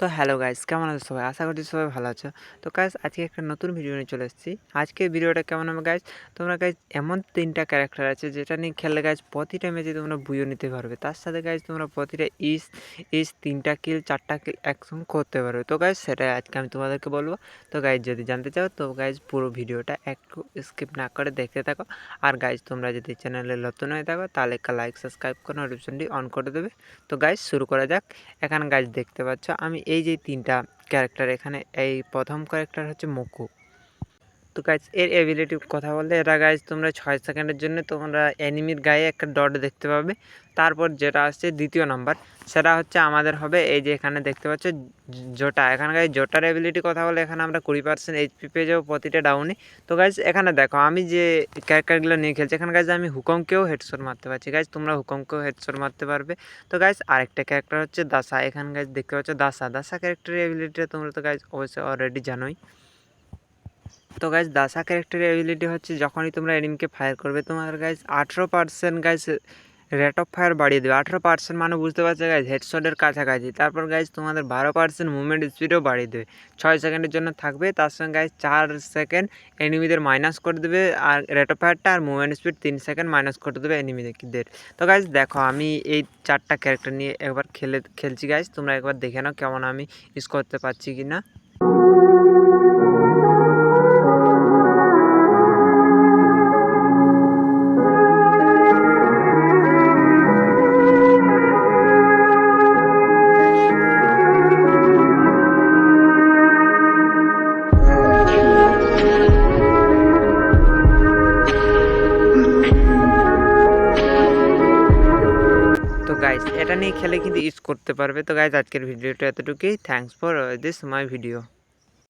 তো hello guys, কেমন আছো সবাই? আশা করছি সবাই ভালো আছো। তো গাইস, আজকে একটা নতুন ভিডিও নিয়ে চলে এসেছি। আজকের ভিডিওটা কেমন হবে গাইস? তোমরা গাইজ এমন তিনটা ক্যারেক্টার আছে যেটা নিয়ে খেললে গাইস প্রতিটা ম্যাচে তোমরা বুঝে নিতে পারবে। তার সাথে গাইস, তোমরা প্রতিটা ইস ইস তিনটা কিল চারটা কিল একসঙ্গে করতে পারবে। তো গাইস, সেটাই আজকে আমি তোমাদেরকে বলব। তো গাইস, যদি জানতে চাও, তো গাইজ পুরো ভিডিওটা একটু স্কিপ না করে দেখতে থাকো। আর গাইস, তোমরা যদি চ্যানেলে নতুন হয়ে থাকো, তাহলে একটা লাইক সাবস্ক্রাইব করে নোটিফিকেশনটি অন করে দেবে। তো গাইজ শুরু করা যাক। এখানে গাইস, দেখতে পাচ্ছ, আমি এই যে তিনটা ক্যারেক্টার এখানে এই প্রথম ক্যারেক্টার হচ্ছে মকু। তো গাইজ এর এবিলিটির কথা বলতে এটা গাইজ তোমরা ছয় সেকেন্ডের জন্য তোমরা অ্যানিমির গায়ে একটা ডট দেখতে পাবে। তারপর যেটা আসছে দ্বিতীয় নাম্বার সেটা হচ্ছে আমাদের হবে এই যে এখানে দেখতে পাচ্ছ জোটা। এখানে গাইজ জোটার এবিলিটি কথা বলে এখানে আমরা কুড়ি পার্সেন্ট এইচপি পেয়ে যাব প্রতিটা ডাউনে তো গাইজ এখানে দেখো, আমি যে ক্যারেক্টারগুলো নিয়ে খেলছি, এখানে গাইজ আমি হুকমকেও হেডশট মারতে পারছি। গাইজ তোমরা হুকমকেও হেডশট মারতে পারবে। তো গাইজ আরেকটা ক্যারেক্টার হচ্ছে দাসা। এখানে গাইজ দেখতে পাচ্ছ দাসা। দাসা ক্যারেক্টারের এবিলিটিটা তোমরা তো গাইজ অবশ্যই অলরেডি জানোই। তো গাইজ দাসা ক্যারেক্টারের এবিলিটি হচ্ছে যখনই তোমরা এনিমকে ফায়ার করবে, তোমার গাইজ আঠেরো percent guys rate of fire বাড়িয়ে দেবে। আঠেরো পার্সেন্ট মানে বুঝতে পারছ গাইজ হেডশটের কাছাকাছি। তারপর গাইজ তোমাদের বারো পার্সেন্ট মুভমেন্ট স্পিডও বাড়িয়ে দেবে। ছয় সেকেন্ডের জন্য থাকবে, তার সঙ্গে গাইজ চার সেকেন্ড এনিমিদের মাইনাস করে দেবে, আর রেট অফ ফায়ারটা আর মুভমেন্ট স্পিড তিন সেকেন্ড মাইনাস করে দেবে এনিমিদের তো গাইজ দেখো, আমি এই চারটা ক্যারেক্টার নিয়ে একবার খেলে, খেলছি গাইজ তোমরা একবার দেখে নাও কেমন আমি ইউজ করতে পারছি কি না গাইজ এটা নিয়ে খেলে কিন্তু ইউজ করতে পারবে। তো গাইজ আজকের ভিডিওটা এতটুকুই। Thanks for this my video